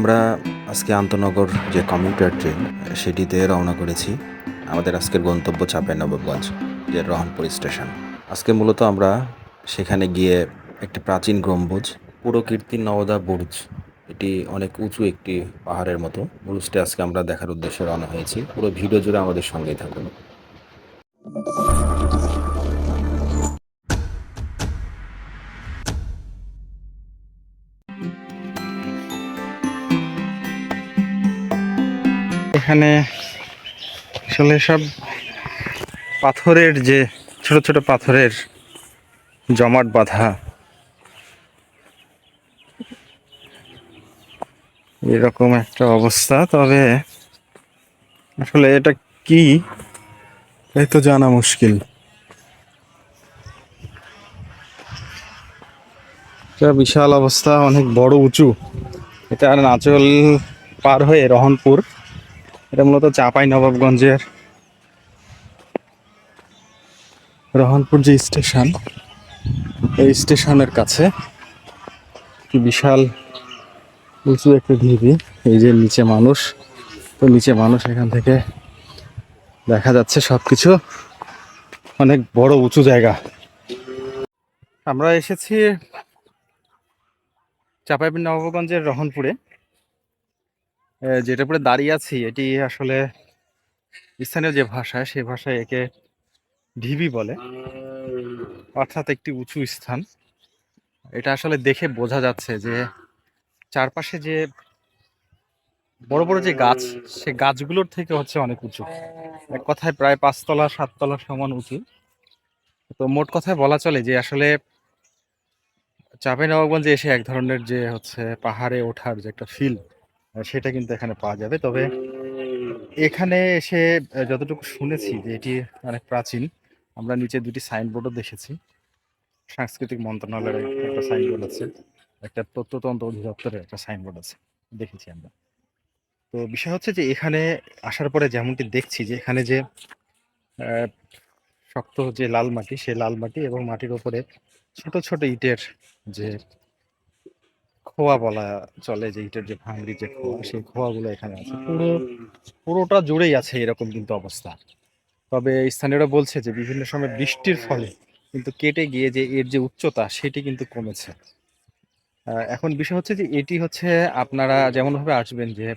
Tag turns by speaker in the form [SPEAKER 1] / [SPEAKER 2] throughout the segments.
[SPEAKER 1] আমরা আজকে আন্তনগর যে কমিউটার ট্রেন সেটিতে রওনা করেছি। আমাদের আজকের গন্তব্য চাঁপাইনবাবগঞ্জ, যে রহনপুর স্টেশন। আজকে মূলত আমরা সেখানে গিয়ে একটি প্রাচীন গম্বুজ পুরো কীর্তি নওদা বুর্জ, এটি অনেক উঁচু একটি পাহাড়ের মতো, বুরুজটি আজকে আমরা দেখার উদ্দেশ্যে রওনা হয়েছি। পুরো ভিডিও জুড়ে আমাদের সঙ্গেই থাকুন।
[SPEAKER 2] এখানে আসলে সব পাথরের যে ছোট ছোট পাথরের জমাট বাঁধা, এরকম একটা অবস্থা। তবে আসলে এটা কি, এই তো জানা মুশকিল। এটা বিশাল অবস্থা, অনেক বড় উঁচু। এটা নাচল পার হয়ে রহনপুর। এটা মূলত চাপাই নবাবগঞ্জের রহনপুর যে স্টেশন, এই স্টেশনের কাছে কি বিশাল উঁচু একটা ঢিবি, এই যে নিচে মানুষ। তো নিচে মানুষ এখান থেকে দেখা যাচ্ছে সবকিছু। অনেক বড় উঁচু জায়গা। আমরা এসেছি চাপাই নবাবগঞ্জের রহনপুরে। যেটা পরে দাঁড়িয়ে আছি, এটি আসলে স্থানীয় যে ভাষা, সেই ভাষায় একে ঢিবি বলে। অর্থাৎ একটি উঁচু স্থান। এটা আসলে দেখে বোঝা যাচ্ছে যে চারপাশে যে বড় বড় যে গাছ, সে গাছগুলোর থেকে হচ্ছে অনেক উঁচু। এক কথায় প্রায় পাঁচতলা, সাততলা সমান উঁচু। তো মোট কথায় বলা চলে যে আসলে চাঁপাইনবাবগঞ্জে এসে এক ধরনের যে হচ্ছে পাহাড়ে ওঠার যে একটা ফিল সেটা কিন্তু এখানে পাওয়া যাবে। তবে এখানে এসে যতটুকু শুনেছি যে এটি অনেক প্রাচীন আমরা নিচে দুটি সাইনবোর্ডও দেখেছি। সাংস্কৃতিক মন্ত্রণালয়ের একটা সাইনবোর্ড আছে একটা তথ্যতন্ত্র অধিদপ্তরের একটা সাইনবোর্ড আছে দেখেছি আমরা। তো বিষয় হচ্ছে যে এখানে আসার পরে যেমনটি দেখছি যে এখানে যে শক্ত যে লাল মাটি সেই লাল মাটি এবং মাটির ওপরে ছোট ছোট ইটের যে খোয়া বলা চলে যে ইটের যে ভাঙড়ি, যে খোয়া, সেই খোয়াগুলো এখানে আছে। পুরো, পুরোটা জুড়েই আছে এরকম কিন্তু অবস্থা। তবে স্থানীয়রা বলছে যে বিভিন্ন সময় বৃষ্টির ফলে কিন্তু কেটে গিয়ে যে এর যে উচ্চতা, সেটি কিন্তু কমেছে। এখন বিষয় হচ্ছে যে এটি হচ্ছে আপনারা যেমনভাবে আসবেন যে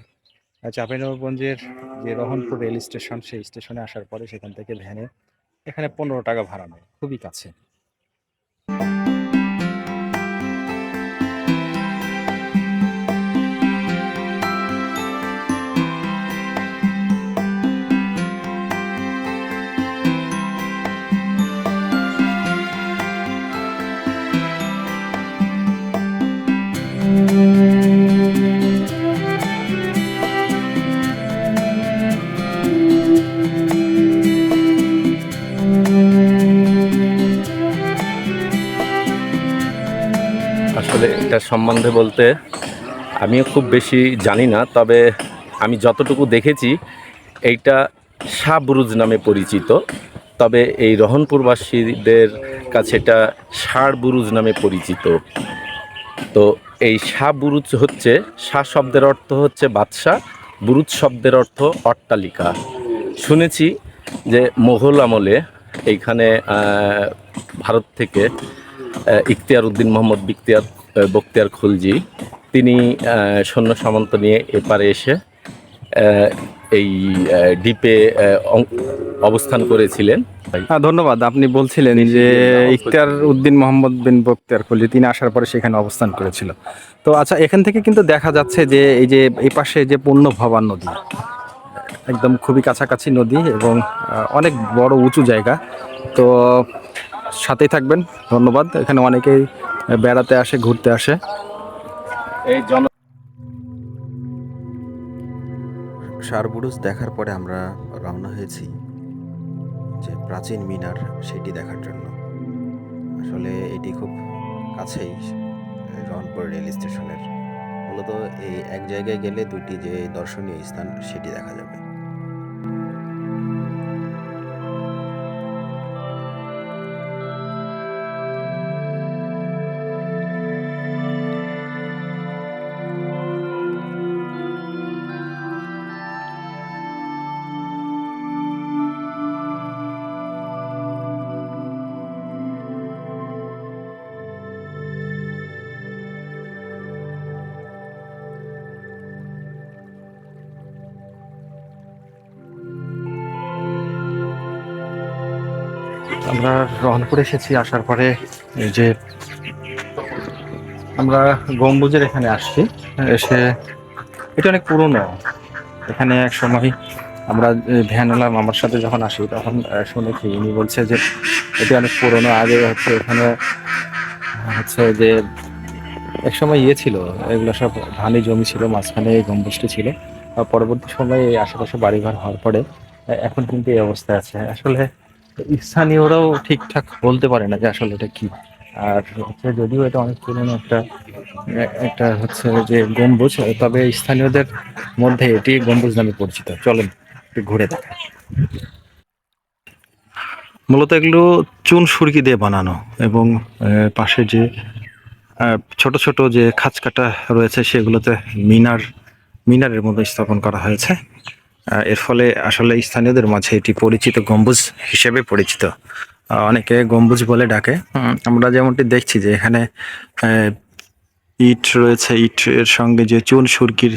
[SPEAKER 2] চাঁপাইনবাবগঞ্জের যে রহনপুর রেল স্টেশন, সেই স্টেশনে আসার পরে সেখান থেকে ভ্যানে এখানে পনেরো টাকা ভাড়া নেয়, খুবই কাছে।
[SPEAKER 3] আসলে এটা সম্বন্ধে বলতে আমিও খুব বেশি জানি না, তবে আমি যতটুকু দেখেছি, এইটা শাহ বুরুজ নামে পরিচিত। তবে এই রহনপুরবাসীদের কাছে এটা ষাড় বুরুজ নামে পরিচিত। তো এই শাহ বুরুজ হচ্ছে, শাহ শব্দের অর্থ হচ্ছে বাদশাহ, বুরুজ শব্দের অর্থ অট্টালিকা। শুনেছি যে মোঘল আমলে এইখানে ভারত থেকে ইখতিয়ার উদ্দিন মোহাম্মদ বিখতিয়ার বক্তিয়ার খুলজি। তিনি সৈন্য সামন্ত নিয়ে এপারে এসে এই ডিপে অবস্থান করেছিলেন।
[SPEAKER 2] হ্যাঁ ধন্যবাদ। আপনি বলছিলেন যে ইখতিয়ার উদ্দিন মোহাম্মদ বিন বক্তিয়ার খলজি, তিনি আসার পরে সেখানে অবস্থান করেছিল। তো আচ্ছা এখান থেকে কিন্তু দেখা যাচ্ছে যে এই যে, এই পাশে যে পূর্ণ ভবান নদী, একদম খুবই কাছাকাছি নদী এবং অনেক বড় উঁচু জায়গা। তো সাথেই থাকবেন। ধন্যবাদ। এখানে অনেকেই বেড়াতে আসে ঘুরতে আসে।
[SPEAKER 3] এই জন
[SPEAKER 1] সারবুরুজ দেখার পরে আমরা রওনা হয়েছি যে প্রাচীন মিনার সেটি দেখার জন্য। আসলে এটি খুব কাছেই রনপুর রেল স্টেশনের। মূলত এই এক জায়গায় গেলে দুটি যে দর্শনীয় স্থান সেটি দেখা যাবে।
[SPEAKER 2] আমরা রহনপুরে এসেছি, আসার পরে এই যে আমরা গম্বুজের এখানে আসছি। এসে এটা অনেক পুরনো। এখানে এক সময় আমরা ভ্যান ভ্যানওয়ালা মামার সাথে যখন আসি, তখন শুনেছি। ইনি বলছে যে, এটি অনেক পুরনো। আগে হচ্ছে এখানে, হচ্ছে যে, এক সময় ইয়ে ছিল। এগুলো সব ধানি জমি ছিল, মাঝখানে এই গম্বুজটি ছিল। পরবর্তী সময়ে আশেপাশে বাড়িঘর হওয়ার পরে এখন কিন্তু এই অবস্থা আছে। আসলে স্থানীয়রাও ঠিকঠাক বলতে পারে না যে আসলে এটা কি। আর হচ্ছে যদিও এটা অনেক পুরনো একটা একটা হচ্ছে যে গম্বুজ, তবে স্থানীয়দের মধ্যে এটি গম্বুজ নামে পরিচিত। চলেন একটু ঘুরে দেখা। মূলত এগুলো চুন সুরকি দিয়ে বানানো এবং পাশে যে ছোট ছোট যে খাঁচ কাটা রয়েছে সেগুলোতে মিনার, মিনারের মতো স্থাপন করা হয়েছে। এর ফলে আসলে স্থানীয়দের মাঝে এটি পরিচিত গম্বুজ হিসেবে পরিচিত। অনেকে গম্বুজ বলে ডাকে। আমরা যেমনটি দেখছি যে এখানে ইট রয়েছে। ইটের সঙ্গে যে চুন সুরকির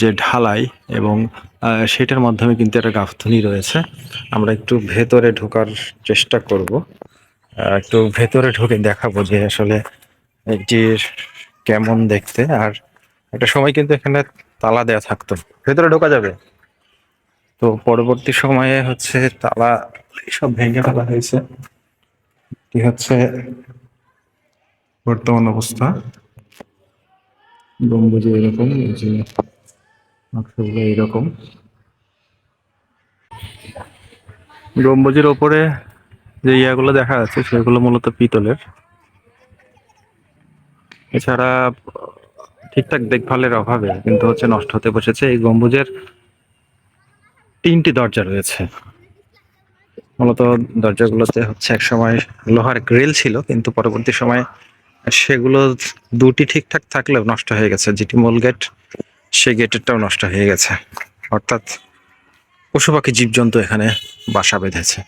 [SPEAKER 2] যে ঢালাই এবং সেটার মাধ্যমে কিন্তু একটা গাঁথনি রয়েছে। আমরা একটু ভেতরে ঢোকার চেষ্টা করব। একটু ভেতরে ঢুকে দেখাবো যে আসলে এটির কেমন দেখতে। আর একটা সময় কিন্তু এখানে তালা দেয়া থাকতো। ভেতরে ঢোকা যাবে? তো পরবর্তী সময়ে হচ্ছে তালা সব ভেঙে ফেলা হয়েছে। কি হচ্ছে বর্তমান অবস্থা। গম্বুজে এরকম যে নকশাগুলো এরকম। গম্বুজের ওপরে যে ইয়াগুলো দেখা যাচ্ছে, সেগুলো মূলত পিতলের। এছাড়া ঠিকঠাক দেখভালের অভাবে কিন্তু হচ্ছে নষ্ট হতে বসেছে। এই গম্বুজের তিনটি দরজা রয়েছে। মূলত দরজাগুলোতে হচ্ছে এক সময় লোহার গ্রিল ছিল, কিন্তু পরবর্তী সময়ে সেগুলো দুটি ঠিকঠাক থাকলেও নষ্ট হয়ে গেছে। যেটি মূল গেট, সেই গেটেরটাও নষ্ট হয়ে গেছে। অর্থাৎ পশু পাখি জীবজন্তু এখানে বাসা বেঁধেছে।